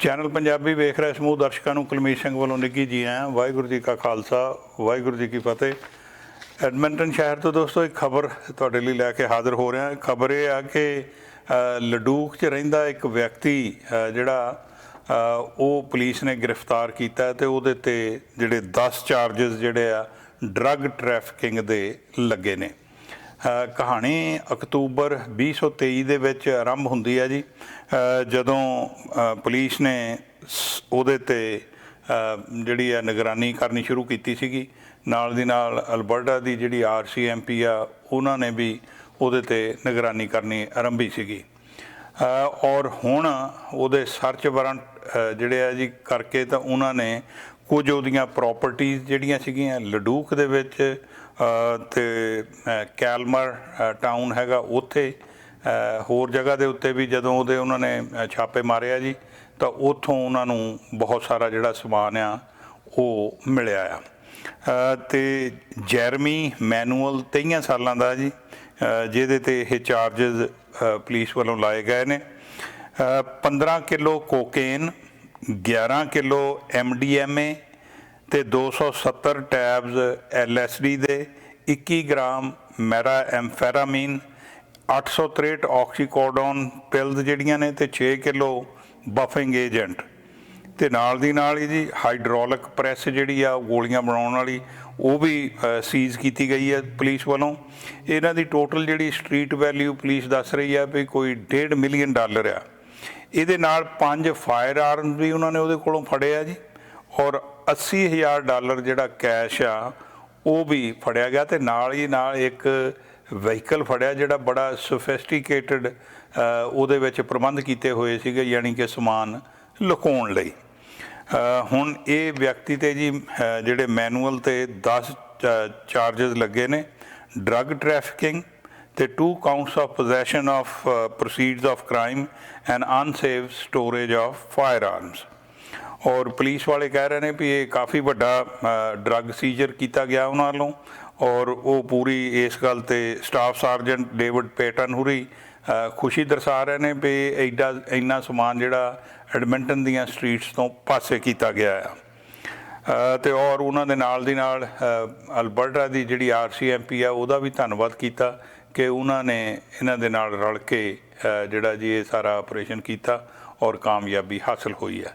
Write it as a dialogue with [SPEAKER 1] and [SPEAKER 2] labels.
[SPEAKER 1] Channel Punjabi ਵੇਖ ਰਹੇ ਸਮੂਹ ਦਰਸ਼ਕਾਂ ਨੂੰ ਕੁਲਮੀਤ ਸਿੰਘ ਵੱਲੋਂ ਨਿੱਘੀ ਜੀ ਆਇਆਂ। ਵਾਹਿਗੁਰੂ ਜੀ ਕਾ ਖਾਲਸਾ, ਵਾਹਿਗੁਰੂ ਜੀ ਕੀ ਫਤਿਹ। ਐਡਮਿੰਟਨ ਸ਼ਹਿਰ ਤੋਂ ਦੋਸਤੋ, ਇੱਕ ਖਬਰ ਤੁਹਾਡੇ ਲਈ ਲੈ ਕੇ ਹਾਜ਼ਰ ਹੋ ਰਿਹਾ। ਖਬਰ ਇਹ ਆ ਕਿ ਲਡੂਕ 'ਚ ਰਹਿੰਦਾ ਇੱਕ ਵਿਅਕਤੀ ਜਿਹੜਾ ਉਹ ਪੁਲਿਸ ਨੇ ਗ੍ਰਿਫਤਾਰ ਕੀਤਾ ਤੇ ਉਹਦੇ ਤੇ ਜਿਹੜੇ 10 ਚਾਰजेस ਜਿਹੜੇ ਆ ਡਰੱਗ ਟ੍ਰੈਫਿਕਿੰਗ ਦੇ ਲੱਗੇ ਨੇ। ਕਹਾਣੀ ਅਕਤੂਬਰ 2023 ਦੇ ਵਿੱਚ ਆਰੰਭ ਹੁੰਦੀ ਹੈ ਜੀ। ਜਦੋਂ ਅ, ਪੁਲਿਸ ਨੇ ਸ- ਉਹਦੇ ਤੇ ਜਿਹੜੀ ਆ ਨਿਗਰਾਨੀ ਕਰਨੀ ਸ਼ੁਰੂ ਕੀਤੀ ਸੀਗੀ। ਨਾਲ ਦੀ ਨਾਲ ਅਲਬਰਟਾ ਦੀ ਜਿਹੜੀ ਆਰਸੀਐਮਪੀ ਆ ਉਹਨਾਂ ਨੇ ਵੀ ਉਹਦੇ ਤੇ ਨਿਗਰਾਨੀ ਕਰਨੀ ਆਰੰਭੀ ਸੀਗੀ। ਔਰ ਹੁਣ ਉਹਦੇ ਸਰਚ ਵਾਰੰਟ ਜਿਹੜੇ ਆ ਜੀ ਕਰਕੇ ਤਾਂ ਉਹਨਾਂ ਨੇ ਕੁਝ ਉਹਦੀਆਂ ਪ੍ਰਾਪਰਟੀਆਂ ਜਿਹੜੀਆਂ ਸੀਗੀਆਂ ਲਡੂਕ ਦੇ ਵਿੱਚ ਤੇ ਕੈਲਮਰ ਟਾਊਨ ਹੈਗਾ ਉੱਥੇ। ਹੋਰ ਜਗ੍ਹਾ ਦੇ ਉੱਤੇ ਵੀ ਜਦੋਂ ਉਹਦੇ ਉਹਨਾਂ ਨੇ ਛਾਪੇ ਮਾਰਿਆ ਜੀ ਤਾਂ ਉੱਥੋਂ ਉਹਨਾਂ ਨੂੰ ਬਹੁਤ ਸਾਰਾ ਜਿਹੜਾ ਸਮਾਨ ਆ ਉਹ ਮਿਲਿਆ ਆ। ਅ, ਤੇ ਜੈਰਮੀ ਮੈਨੂਅਲ 23 ਸਾਲਾਂ ਦਾ ਜੀ ਜਿਹਦੇ ਤੇ ਇਹ ਚਾਰजेस ਪੁਲਿਸ ਵੱਲੋਂ ਲਾਏ ਗਏ ਨੇ। ਅ, 15 ਕਿਲੋ ਕੋਕੇਨ 11 ਕਿਲੋ ਐਮਡੀਐਮਏ ਤੇ 270 ਟੈਬਸ ਐਲਐਸਡੀ ਦੇ 21 ਗ੍ਰਾਮ ਮੈਰਾ ਐਮਫੈਰਾਮੀਨ 863 ਆਕਸੀਕੋਡੋਨ ਪਿਲਸ ਜਿਹੜੀਆਂ ਨੇ ਤੇ 6 ਕਿਲੋ ਬਫਿੰਗ ਏਜੰਟ। ਤੇ ਨਾਲ ਦੀ ਨਾਲ ਹੀ ਜੀ ਹਾਈਡਰੋਲਿਕ ਪ੍ਰੈਸ ਜਿਹੜੀ ਆ, ਉਹ ਗੋਲੀਆਂ ਬਣਾਉਣ ਵਾਲੀ, ਉਹ ਵੀ ਸੀਜ਼ ਕੀਤੀ ਗਈ ਹੈ ਪੁਲਿਸ ਵੱਲੋਂ। ਇਹਨਾਂ ਦੀ ਟੋਟਲ ਜਿਹੜੀ ਸਟਰੀਟ ਵੈਲਿਊ ਪੁਲਿਸ ਦੱਸ ਰਹੀ ਆ ਵੀ ਕੋਈ 1.5 ਮਿਲੀਅਨ ਡਾਲਰ ਆ। ਇਹਦੇ ਨਾਲ ਪੰਜ ਫਾਇਰ ਆਰਮ ਵੀ ਉਹਨਾਂ ਨੇ ਉਹਦੇ ਕੋਲੋਂ ਫੜੇ ਆ ਜੀ, ਔਰ 80000 ਡਾਲਰ ਜਿਹੜਾ ਕੈਸ਼ ਆ, ਉਹ ਵੀ ਫੜਿਆ ਗਿਆ ਤੇ ਨਾਲ ਹੀ ਨਾਲ ਇੱਕ ਵਹੀਕਲ ਫੜਿਆ ਜਿਹੜਾ ਬੜਾ ਸੋਫਿਸਟੀਕੇਟਡ ਉਹਦੇ ਵਿੱਚ ਪ੍ਰਬੰਧ ਕੀਤੇ ਹੋਏ ਸੀਗੇ, ਯਾਨੀ ਕਿ ਸਮਾਨ ਲੁਕਾਉਣ ਲਈ। ਹੁਣ ਇਹ ਵਿਅਕਤੀ ਤੇ ਜੀ ਜਿਹੜੇ ਮੈਨੂਅਲ ਤੇ 10 ਚਾਰजेस ਲੱਗੇ ਨੇ ਡਰੱਗ ਟ੍ਰੈਫਿਕਿੰਗ ਤੇ two counts of possession of proceeds of crime and unsafe storage of firearms ਔਰ ਪੁਲਿਸ ਵਾਲੇ ਕਹਿ ਰਹੇ ਨੇ ਵੀ ਇਹ ਕਾਫੀ ਵੱਡਾ ਡਰੱਗ ਸੀਜ਼ਰ ਕੀਤਾ ਗਿਆ ਉਹਨਾਂ ਵੱਲੋਂ ਔਰ ਉਹ ਪੂਰੀ ਇਸ ਗੱਲ ਤੇ ਸਟਾਫ ਸਰਜਨ ਡੇਵਿਡ ਪੇਟਨ ਹੁਰੀ ਖੁਸ਼ੀ ਦਰਸਾ ਰਹੇ ਨੇ ਵੀ ਐਡਾ ਇੰਨਾ ਸਮਾਨ ਜਿਹੜਾ ਐਡਮਿੰਟਨ ਦੀਆਂ ਸਟਰੀਟਸ ਤੋਂ ਪਾਸੇ ਕੀਤਾ ਗਿਆ ਆ। ਅ, ਤੇ ਔਰ ਉਹਨਾਂ ਦੇ ਨਾਲ ਦੀ ਨਾਲ ਅ, ਅਲਬਰਟਾ ਦੀ ਜਿਹੜੀ ਆਰਸੀਐਮਪੀ ਆ ਉਹਦਾ ਵੀ ਧੰਨਵਾਦ ਕੀਤਾ ਕਿ ਉਹਨਾਂ ਨੇ ਇਹਨਾਂ ਦੇ ਨਾਲ ਰਲ ਕੇ ਜਿਹੜਾ ਜੀ ਇਹ ਸਾਰਾ ਆਪਰੇਸ਼ਨ ਕੀਤਾ ਔਰ ਕਾਮਯਾਬੀ ਹਾਸਲ ਹੋਈ ਹੈ